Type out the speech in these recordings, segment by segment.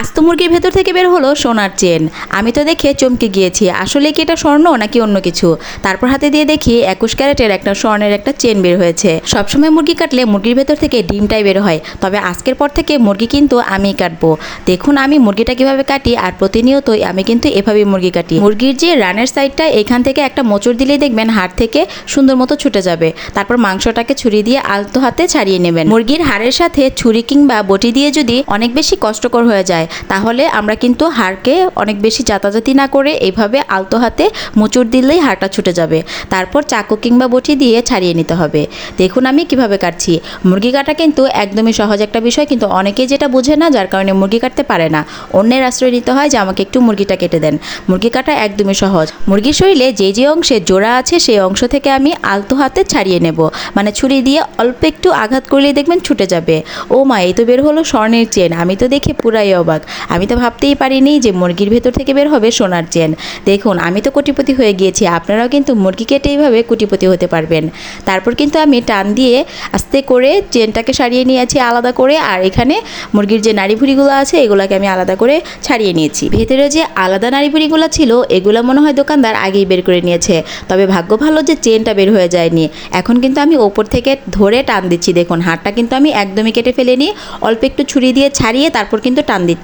আস্ত মুরগির ভেতর থেকে বের হলো সোনার চেন। আমি তো দেখে চমকে গিয়েছি। আসলে কি এটা স্বর্ণ নাকি অন্য কিছু? তারপর হাতে দিয়ে দেখি একুশ ক্যারেটের একটা স্বর্ণের একটা চেন বের হয়েছে। সবসময় মুরগি কাটলে মুরগির ভেতর থেকে ডিমটাই বের হয়। তবে আজকের পর থেকে মুরগি কিন্তু আমি কাটবো। দেখুন আমি মুরগিটা কীভাবে কাটি আর প্রতিনিয়তই আমি কিন্তু এভাবেই মুরগি কাটি। মুরগির যে রানের সাইডটা, এখান থেকে একটা মোচড় দিলেই দেখবেন হাড় থেকে সুন্দর মতো ছুটে যাবে। তারপর মাংসটাকে ছুরি দিয়ে আলতো হাতে ছাড়িয়ে নেবেন। মুরগির হাড়ের সাথে ছুরি কিংবা বটি দিয়ে যদি অনেক বেশি কষ্টকর হয়ে যায় তাহলে আমরা কিন্তু হাড়কে অনেক বেশি যাতাযাতি না করে এইভাবে আলতো হাতে মুচুর দিলেই হাড়টা ছুটে যাবে। তারপর চাকু কিংবা বটি দিয়ে ছাড়িয়ে নিতে হবে। দেখুন আমি কীভাবে কাটছি। মুরগি কাটা কিন্তু একদমই সহজ একটা বিষয়, কিন্তু অনেকেই যেটা বোঝে না, যার কারণে মুরগি কাটতে পারে না। অন্যের আশ্রয় নিতে হয় যে আমাকে একটু মুরগিটা কেটে দেন। মুরগি কাটা একদমই সহজ। মুরগির শরীরে যে যে অংশে জোড়া আছে, সেই অংশ থেকে আমি আলতো হাতে ছাড়িয়ে নেব। মানে ছুরি দিয়ে অল্প একটু আঘাত করলেই দেখবেন ছুটে যাবে। ও মা, এই তো বের হলো স্বর্ণের চেন। আমি তো দেখে পুরাই অবাক। আমি তো ভাবতেই পারিনি যে মুরগির ভেতর থেকে বের হবে সোনার চেন। দেখুন, আমি তো কোটিপতি হয়ে গিয়েছি, আপনারাও কিন্তু মুরগি কেটে এইভাবে কোটিপতি হতে পারবেন। তারপর কিন্তু আমি টান দিয়ে আস্তে করে চেনটাকে সারিয়ে নিয়েছি আলাদা করে, আর এখানে মুরগির যে নাড়ি ভুড়িগুলো আছে, এগুলোকে আমি আলাদা করে ছাড়িয়ে নিয়েছি। ভেতরে যে আলাদা নাড়ি ভুড়িগুলো ছিল, এগুলো মনে হয় দোকানদার আগেই বের করে নিয়েছে। তবে ভাগ্য ভালো যে চেনটা বের হয়ে যায়নি। এখন কিন্তু আমি ওপর থেকে ধরে টান দিচ্ছি। দেখুন, হাড়টা কিন্তু আমি একদমই কেটে ফেলেনি। অল্প একটু ছুরি দিয়ে ছাড়িয়ে তারপর কিন্তু টান দিচ্ছি।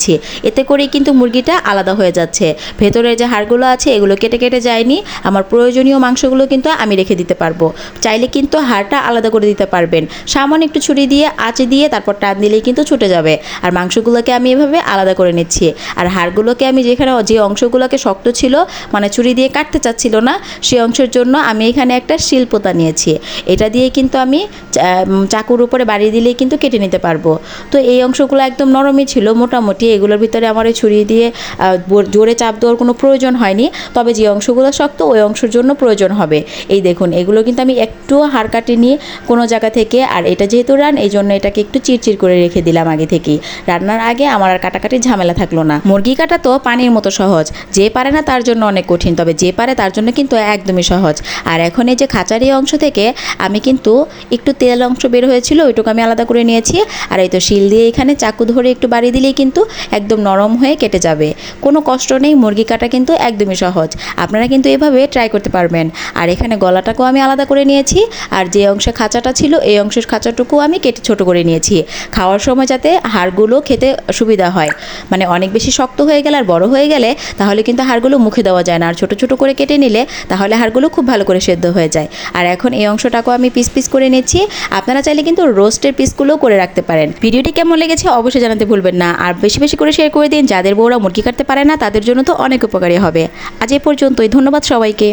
এতে করেই কিন্তু মুরগিটা আলাদা হয়ে যাচ্ছে। ভেতরে যে হাড়গুলো আছে, এগুলো কেটে কেটে যায়নি। আমার প্রয়োজনীয় মাংসগুলো কিন্তু আমি রেখে দিতে পারব। চাইলে কিন্তু হাড়টা আলাদা করে দিতে পারবেন। সামান্য একটু ছুরি দিয়ে, আঁচে দিয়ে তারপর টান দিলেই কিন্তু ছুটে যাবে। আর মাংসগুলোকে আমি এভাবে আলাদা করে নিচ্ছি। আর হাড়গুলোকে আমি যেখানে, যে অংশগুলোকে শক্ত ছিল মানে ছুরি দিয়ে কাটতে চাচ্ছিল না সেই অংশের জন্য আমি এখানে একটা শিল্পতা নিয়েছি। এটা দিয়ে কিন্তু আমি চাকুর উপরে বাড়ি দিলেই কিন্তু কেটে নিতে পারব। তো এই অংশগুলো একদম নরমই ছিল, মোটামুটি এগুলোর ভিতরে আমার ওই ছুরি দিয়ে জোরে চাপ দেওয়ার কোনো প্রয়োজন হয়নি। তবে যে অংশগুলো শক্ত, ওই অংশের জন্য প্রয়োজন হবে। এই দেখুন, এগুলো কিন্তু আমি একটু হাড় কাটিনি কোনো জায়গা থেকে। আর এটা যেহেতু রান, এই জন্য এটাকে একটু চিরচির করে রেখে দিলাম আগে থেকেই। রান্নার আগে আমার আর কাটাকাটির ঝামেলা থাকল না। মুরগি কাটা তো পানির মতো সহজ। যে পারে না তার জন্য অনেক কঠিন, তবে যে পারে তার জন্য কিন্তু একদমই সহজ। আর এখন এই যে খাঁচার এই অংশ থেকে আমি কিন্তু একটু তেল অংশ বের হয়েছিল, ওইটুকু আমি আলাদা করে নিয়েছি। আর এই তো শিল দিয়ে এখানে চাকু ধরে একটু বাড়ি দিলেই কিন্তু একদম নরম হয়ে কেটে যাবে। কোনো কষ্ট নেই, মুরগি কাটা কিন্তু একদমই সহজ। আপনারা কিন্তু এভাবে ট্রাই করতে পারবেন। আর এখানে গলাটাকেও আমি আলাদা করে নিয়েছি। আর যে অংশে খাঁচাটা ছিল, এই অংশের খাঁচাটুকু আমি কেটে ছোট করে নিয়েছি। খাওয়ার সময় যাতে হাড়গুলো খেতে সুবিধা হয়। মানে অনেক বেশি শক্ত হয়ে গেলে আর বড় হয়ে গেলে তাহলে কিন্তু হাড়গুলো মুখে দেওয়া যায় না। আর ছোট ছোট করে কেটে নিলে তাহলে হাড়গুলো খুব ভালো করে সেদ্ধ হয়ে যায়। আর এখন এই অংশটাকেও আমি পিস পিস করে নিচ্ছি। আপনারা চাইলে কিন্তু রোস্টের পিসগুলোও করে রাখতে পারেন। ভিডিওটি কেমন লেগেছে অবশ্যই জানাতে ভুলবেন না। আর বেশি বেশি করে শেয়ার করে দিন, যাদের বউরা মুরগি কাটতে পারে না, তাদের জন্য তো অনেক উপকারী হবে। আজ এ পর্যন্তই, ধন্যবাদ সবাইকে।